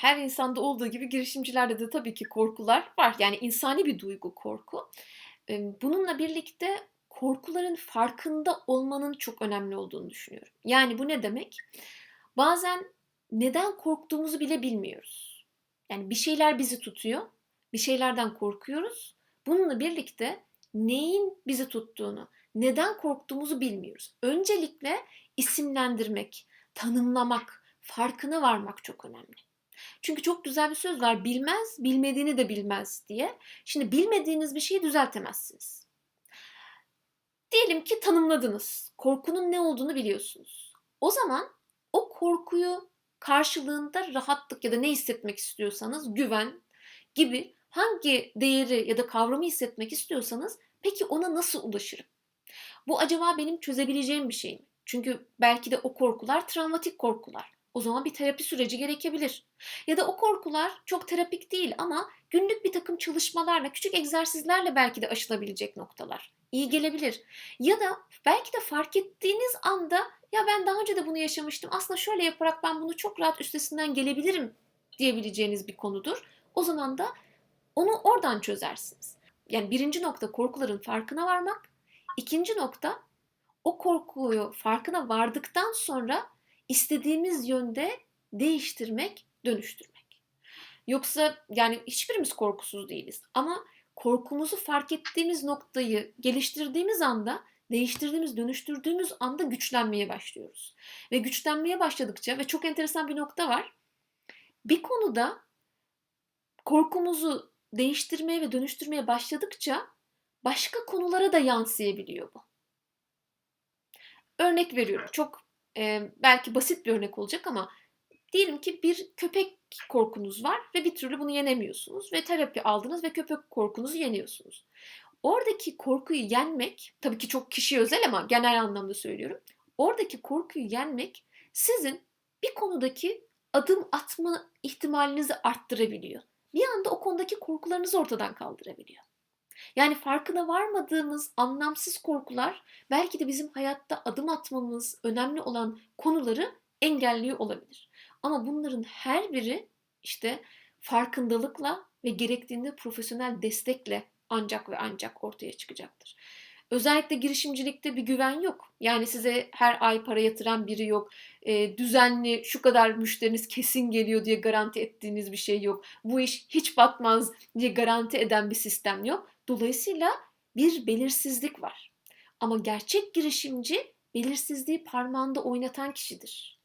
her insanda olduğu gibi girişimcilerde de tabii ki korkular var. Yani insani bir duygu korku. Bununla birlikte korkuların farkında olmanın çok önemli olduğunu düşünüyorum. Yani bu ne demek? Bazen neden korktuğumuzu bile bilmiyoruz. Yani bir şeyler bizi tutuyor, bir şeylerden korkuyoruz. Bununla birlikte neyin bizi tuttuğunu, neden korktuğumuzu bilmiyoruz. Öncelikle isimlendirmek, tanımlamak, farkına varmak çok önemli. Çünkü çok güzel bir söz var. Bilmez, bilmediğini de bilmez diye. Şimdi bilmediğiniz bir şeyi düzeltemezsiniz. Diyelim ki tanımladınız. Korkunun ne olduğunu biliyorsunuz. O zaman o korkuyu karşılığında rahatlık ya da ne hissetmek istiyorsanız güven gibi hangi değeri ya da kavramı hissetmek istiyorsanız peki ona nasıl ulaşırım? Bu acaba benim çözebileceğim bir şey mi? Çünkü belki de o korkular travmatik korkular. O zaman bir terapi süreci gerekebilir. Ya da o korkular çok terapik değil ama günlük bir takım çalışmalarla, küçük egzersizlerle belki de aşılabilecek noktalar. İyi gelebilir. Ya da belki de fark ettiğiniz anda ya ben daha önce de bunu yaşamıştım. Aslında şöyle yaparak ben bunu çok rahat üstesinden gelebilirim diyebileceğiniz bir konudur. O zaman da onu oradan çözersiniz. Yani birinci nokta korkuların farkına varmak. İkinci nokta o korkuyu farkına vardıktan sonra istediğimiz yönde değiştirmek, dönüştürmek. Yoksa yani hiçbirimiz korkusuz değiliz ama korkumuzu fark ettiğimiz noktayı geliştirdiğimiz anda, değiştirdiğimiz, dönüştürdüğümüz anda güçlenmeye başlıyoruz. Ve güçlenmeye başladıkça ve çok enteresan bir nokta var. Bir konuda korkumuzu değiştirmeye ve dönüştürmeye başladıkça başka konulara da yansıyabiliyor bu. Örnek veriyorum. Çok e, belki basit bir örnek olacak ama diyelim ki bir köpek korkunuz var ve bir türlü bunu yenemiyorsunuz ve terapi aldınız ve köpek korkunuzu yeniyorsunuz. Oradaki korkuyu yenmek, tabii ki çok kişiye özel ama genel anlamda söylüyorum. Oradaki korkuyu yenmek sizin bir konudaki adım atma ihtimalinizi arttırabiliyor. Bir anda o konudaki korkularınızı ortadan kaldırabiliyor. Yani farkına varmadığımız anlamsız korkular belki de bizim hayatta adım atmamız önemli olan konuları engelliyor olabilir. Ama bunların her biri işte farkındalıkla ve gerektiğinde profesyonel destekle ancak ve ancak ortaya çıkacaktır. Özellikle girişimcilikte bir güven yok. Yani size her ay para yatıran biri yok. E, düzenli şu kadar müşteriniz kesin geliyor diye garanti ettiğiniz bir şey yok. Bu iş hiç batmaz diye garanti eden bir sistem yok. Dolayısıyla bir belirsizlik var. Ama gerçek girişimci belirsizliği parmağında oynatan kişidir.